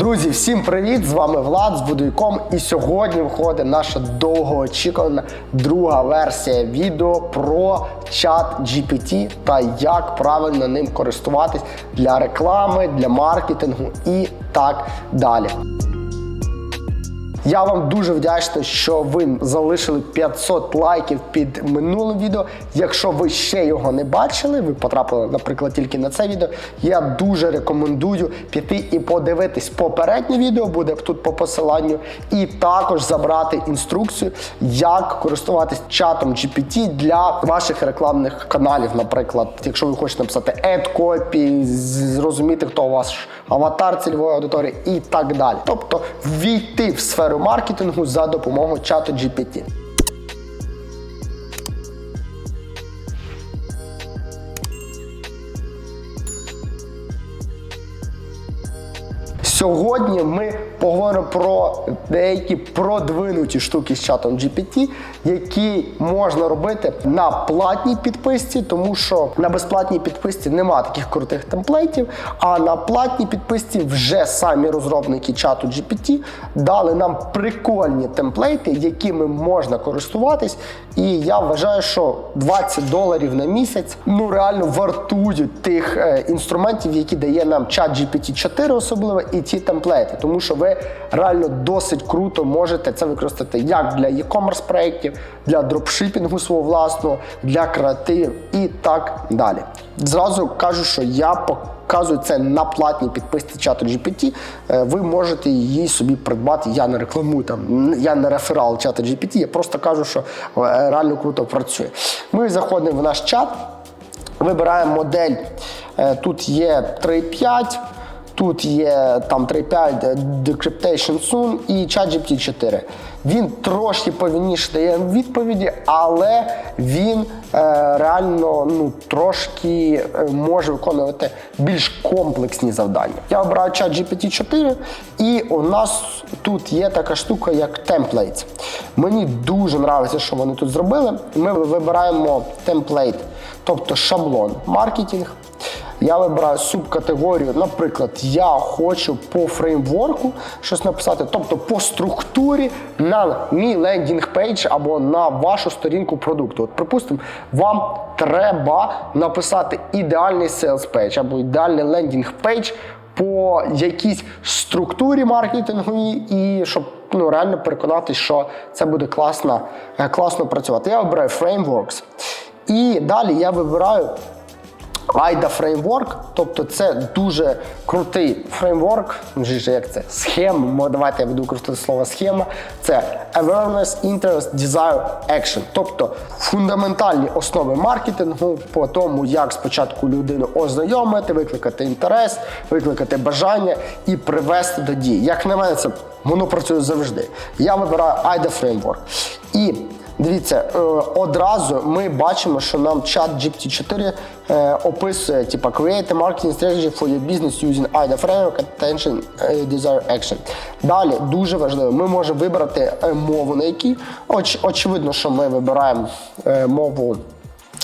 Друзі, всім привіт! З вами Влад з Будуйком. І сьогодні виходить наша довгоочікувана друга версія відео про чат GPT та як правильно ним користуватись для реклами, для маркетингу і так далі. Я вам дуже вдячний, що ви залишили 500 лайків під минулим відео. Якщо ви ще його не бачили, ви потрапили, наприклад, тільки на це відео. Я дуже рекомендую піти і подивитись попереднє відео, буде тут по посиланню, і також забрати інструкцію, як користуватись чатом GPT для ваших рекламних каналів. Наприклад, якщо ви хочете написати ad copy, зрозуміти, хто у вас аватар цільової аудиторії і так далі. Тобто війти в сферу маркетингу за допомогою чату GPT. Сьогодні ми поговоримо про деякі продвинуті штуки з чатом GPT, які можна робити на платній підписці, тому що на безплатній підписці немає таких крутих темплейтів. А на платній підписці вже самі розробники чату GPT дали нам прикольні темплейти, якими можна користуватись. І я вважаю, що 20 доларів на місяць ну реально вартують тих е, інструментів, які дає нам чат GPT 4 особливо, і ті темплейти, тому що ви реально досить круто можете це використати як для e-commerce проєктів, для дропшипінгу свого власного, для креативів і так далі. Зразу кажу, що я показую це на платній підписці чату GPT. Е, Ви можете її собі придбати. Я не рекламую там, я не реферал чату GPT, я просто кажу, що е, реально круто працює. Ми заходимо в наш чат, вибираємо модель. Е, Тут є 3.5. Тут є там 3.5 Decryptation Soon і ChatGPT 4. Він трошки повільніше дає відповіді, але він е, реально ну, трошки е, може виконувати більш комплексні завдання. Я обираю ChatGPT 4, і у нас тут є така штука, як templates. Мені дуже подобається, що вони тут зробили. Ми вибираємо темплейт, тобто шаблон маркетинг. Я вибираю субкатегорію, наприклад, я хочу по фреймворку щось написати, тобто по структурі на мій лендінг пейдж або на вашу сторінку продукту. От, припустимо, вам треба написати ідеальний sales пейдж або ідеальний лендінг пейдж по якійсь структурі маркетинговій, і щоб ну, реально переконатися, що це буде класно, е, класно працювати. Я вибираю Frameworks. І далі я вибираю AIDA фреймворк, тобто це дуже крутий фреймворк, вже як це схема. Давайте я буду використовувати слово схема. Це Awareness, Interest, Desire, Action. Тобто фундаментальні основи маркетингу по тому, як спочатку людину ознайомити, викликати інтерес, викликати бажання і привести до дії. Як на мене, це воно працює завжди. Я вибираю AIDA фреймворк. І Дивіться, е, одразу ми бачимо, що нам чат GPT-4 е, описує, типа create a marketing strategy for your business using AIDA framework, attention, е, desire, action. Далі дуже важливо, ми можемо вибрати мову, на якій Оч, очевидно, що ми вибираємо мову.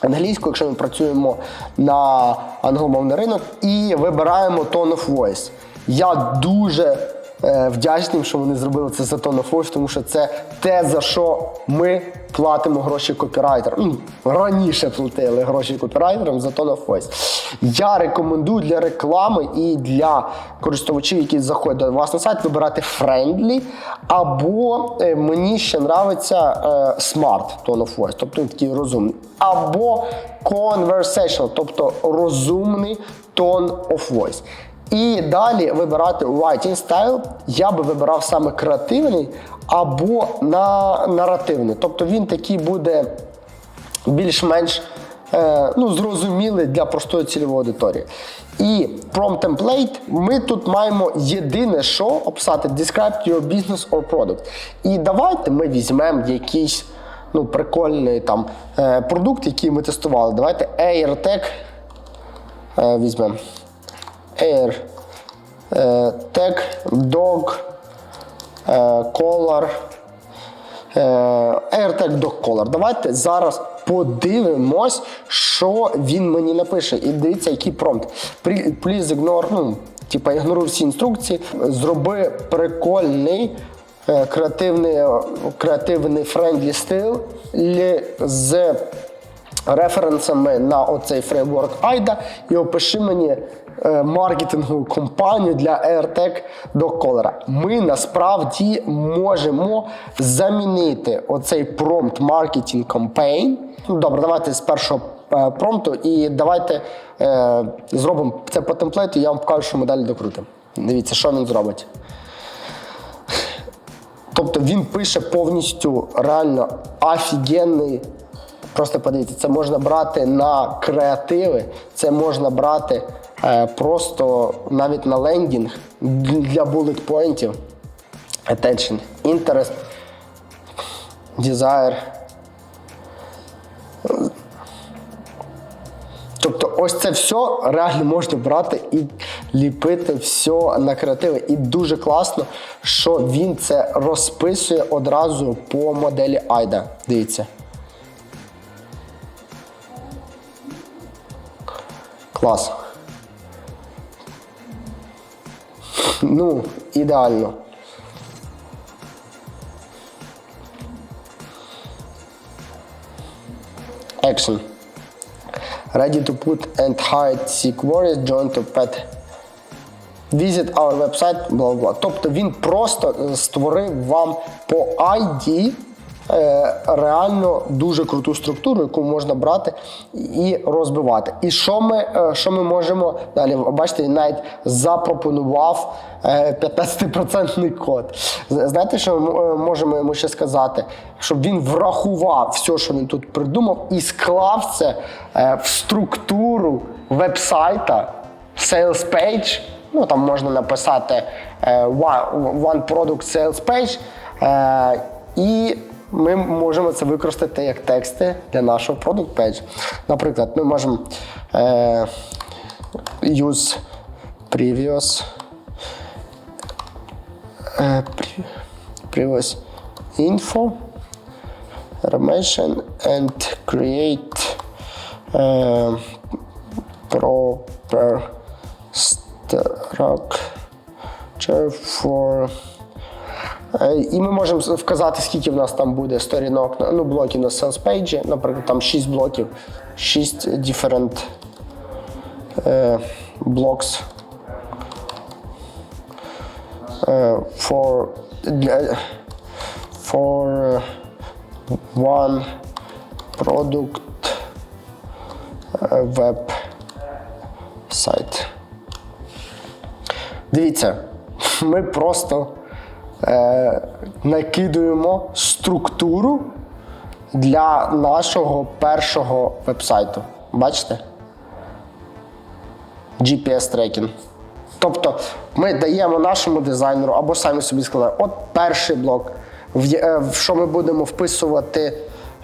Англійську, якщо ми працюємо на англомовний ринок, і вибираємо tone of voice. Я дуже е, вдячний, що вони зробили це за tone of тому що це те, за що ми платимо гроші копірайтерам. Ну, раніше платили гроші копірайтерам за tone of voice. Я рекомендую для реклами і для користувачів, які заходять до вас на сайт, вибирати friendly, або е, мені ще нравиться е, smart tone of voice, тобто такий розумний. Або conversational, тобто розумний tone of voice. І далі вибирати writing style. Я би вибирав саме креативний або на наративний. Тобто він такий буде більш-менш е, ну, зрозумілий для простої цільової аудиторії. І prompt template ми тут маємо єдине, що описати describe your business or product. І давайте ми візьмемо якийсь ну, прикольний там е, продукт, який ми тестували. Давайте AirTag е, візьмемо. Air е, Tag Dog е, Collar е, AirTag Dog Collar. Давайте зараз подивимось, що він мені напише. І дивіться, який промпт. Please ignore, ну, Типа ігноруй всі інструкції, зроби прикольний. Креативний, креативний френдлі стиль з референсами на оцей фреймворк AIDA і опиши мені маркетингову компанію для AirTag до колера. Ми насправді можемо замінити оцей промпт маркетинг. Ну, добре, давайте з першого е, промпту і давайте е, зробимо це по темплейту, я вам покажу, що ми далі докрутимо. Дивіться, що він зробить. Тобто він пише повністю реально офігенний. Просто подивіться, це можна брати на креативи, це можна брати е, просто навіть на лендінг для bullet поінтів. Attention, interest, desire. Тобто ось це все реально можна брати і ліпити все на креативи. І дуже класно, що він це розписує одразу по моделі AIDA. Дивіться. Клас. Ну, ідеально. Action. Ready to put and hide sick warriors, join to pet. Visit our website, бла бла. Тобто він просто е, створив вам по ID е, реально дуже круту структуру, яку можна брати і розбивати. І що ми, е, що ми можемо далі? Бачите, він навіть запропонував е, 15% код. Знаєте, що ми е, можемо йому ще сказати? Щоб він врахував все, що він тут придумав, і склав це е, в структуру вебсайта, sales page. Ну там можна написати е, one, product sales page. Е, і ми можемо це використати як тексти для нашого product page. Наприклад, ми можемо е, use previous е, pre- previous info and create е, proper structure for Е, І ми можемо вказати, скільки в нас там буде сторінок, ну, блоків на sales page. Наприклад, там 6 блоків, 6 different е, blocks е, for, for е, one product е, website. Дивіться, ми просто е, накидуємо структуру для нашого першого вебсайту. Бачите? GPS трекінг. Тобто ми даємо нашому дизайнеру або самі собі сказали, от перший блок, в, е, що ми будемо вписувати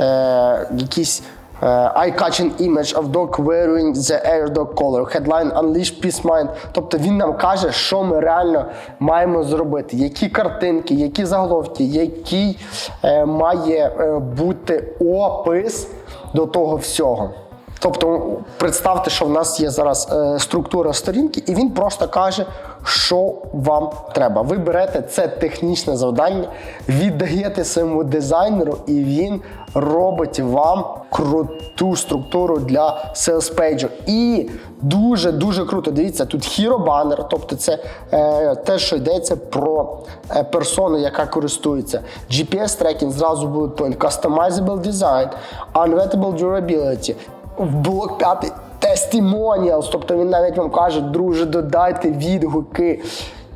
е, якісь eye-catching image of dog wearing the air dog collar, headline unleash peace mind. Тобто він нам каже, що ми реально маємо зробити, які картинки, які заголовки, який е, має е, бути опис до того всього. Тобто, представте, що в нас є зараз е, структура сторінки, і він просто каже, що вам треба. Ви берете це технічне завдання, віддаєте своєму дизайнеру, і він робить вам круту структуру для sales page. І дуже дуже круто. Дивіться, тут hero banner, тобто це е, те, що йдеться про е, персону, яка користується. GPS трекінг зразу буде point, customizable design, unvetable durability в блок 5 testimonials, тобто він навіть вам каже, друже, додайте відгуки.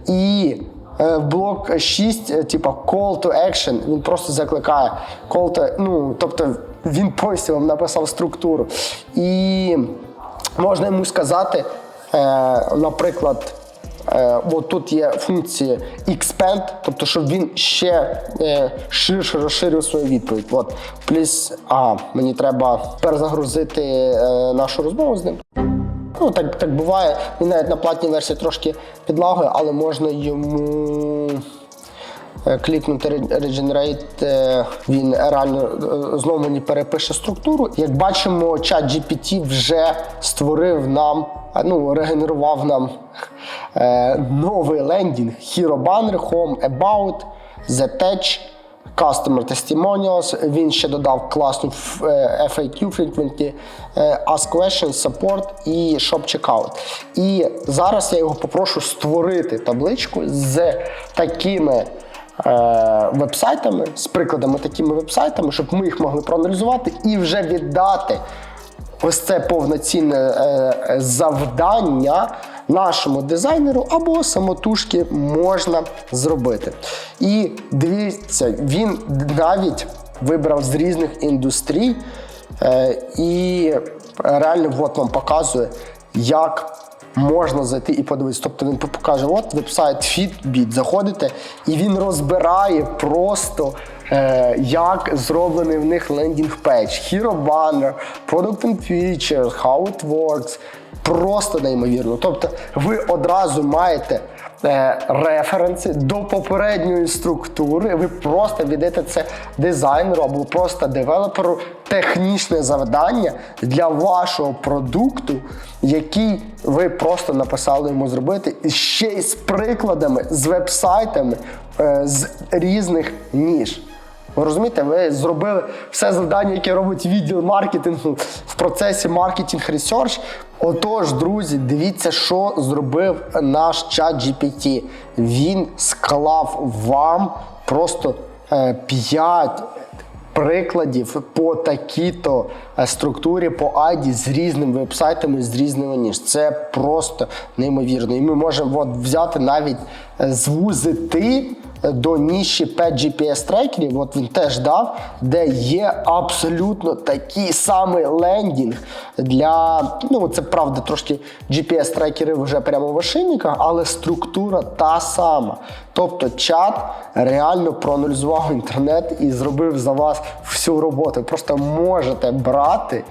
І е, в блок 6, е, типа call to action, він просто закликає call to, ну, тобто він повністю вам написав структуру. І можна йому сказати, е, наприклад, от тут є функція expand, тобто, щоб він ще е, ширше розширив свою відповідь. От, please, а, мені треба перезагрузити е, нашу розмову з ним. Ну, так, так буває. Він навіть на платній версії трошки підлагує, але можна йому е, клікнути Re- Regenerate, е, він реально е, знову мені перепише структуру. Як бачимо, чат GPT вже створив нам, е, ну, регенерував нам е, новий лендінг Hero Banner, Home About, The Touch, Customer Testimonials. Він ще додав класну е, FAQ, Frequently е, Ask Questions, Support і Shop Checkout. І зараз я його попрошу створити табличку з такими е, вебсайтами, з прикладами такими вебсайтами, щоб ми їх могли проаналізувати і вже віддати ось це повноцінне е, завдання нашому дизайнеру або самотужки можна зробити. І дивіться, він навіть вибрав з різних індустрій е, і реально от вам показує, як можна зайти і подивитися. Тобто він покаже, от вебсайт Fitbit, заходите, і він розбирає просто. е, Як зроблений в них лендінг пейдж, Hero Banner, Product and Features, How it works. Просто неймовірно. Тобто ви одразу маєте е, референси до попередньої структури. Ви просто віддаєте це дизайнеру або просто девелоперу технічне завдання для вашого продукту, який ви просто написали йому зробити, і ще й з прикладами, з вебсайтами е, з різних ніж. Ви розумієте, ви зробили все завдання, яке робить відділ маркетингу в процесі маркетинг ресерч. Отож, друзі, дивіться, що зробив наш чат GPT. Він склав вам просто 5 прикладів по такій-то е, структурі, по айді з різними вебсайтами, з різними ніж. Це просто неймовірно. І ми можемо от взяти навіть е, звузити до ніші 5 GPS трекерів, от він теж дав, де є абсолютно такий самий лендінг для, ну це правда, трошки GPS трекери вже прямо в ошейниках, але структура та сама. Тобто чат реально проаналізував інтернет і зробив за вас всю роботу. Просто можете брати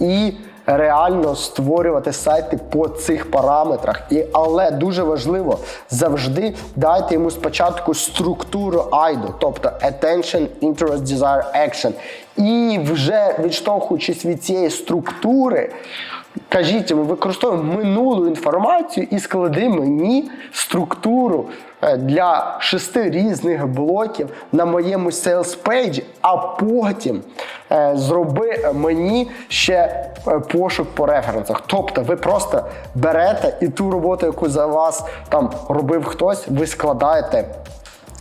і реально створювати сайти по цих параметрах. І, але дуже важливо завжди дайте йому спочатку структуру айду, тобто Attention, Interest, Desire, Action. І вже відштовхуючись від цієї структури, кажіть йому, використовуємо минулу інформацію і склади мені структуру е, для шести різних блоків на моєму sales page, а потім е, зроби мені ще е, пошук по референсах. Тобто ви просто берете і ту роботу, яку за вас там робив хтось, ви складаєте.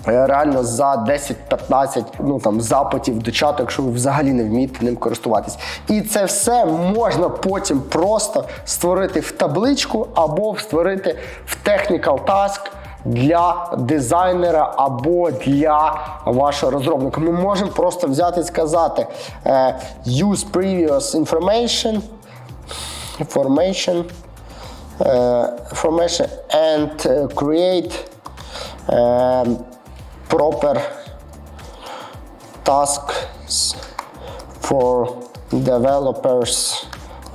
Е, Реально за 10-15 ну там запитів до чату, якщо ви взагалі не вмієте ним користуватись. І це все можна потім просто створити в табличку або створити в technical task для дизайнера або для вашого розробника. Ми можемо просто взяти і сказати е, use previous information, information, е, information and create proper tasks for developers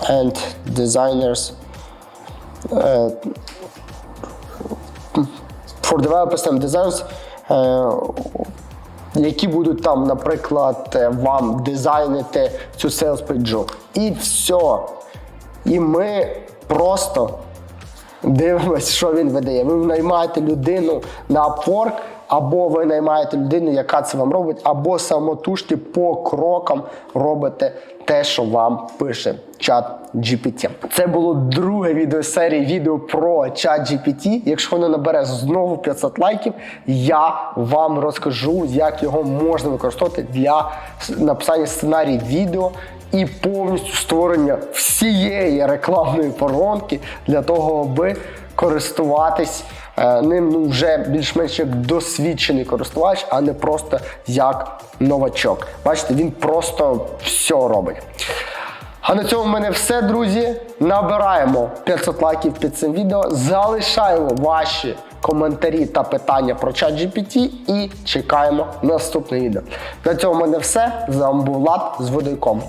and designers uh, for developers and designers, е, які будуть там, наприклад, е, вам дизайнити цю sales пейджу. І все. І ми просто дивимось, що він видає. Ви наймаєте людину на Upwork, або ви наймаєте людину, яка це вам робить, або самотужки по крокам робите те, що вам пише чат GPT. Це було друге відео серії відео про чат GPT. Якщо воно набере знову 500 лайків, я вам розкажу, як його можна використовувати для написання сценарій відео і повністю створення всієї рекламної воронки для того, аби користуватись ним ну, вже більш-менш як досвідчений користувач, а не просто як новачок. Бачите, він просто все робить. А на цьому в мене все, друзі. Набираємо 500 лайків під цим відео. Залишаємо ваші коментарі та питання про чат GPT і чекаємо наступне відео. На цьому в мене все. З вами був Влад з Водойком.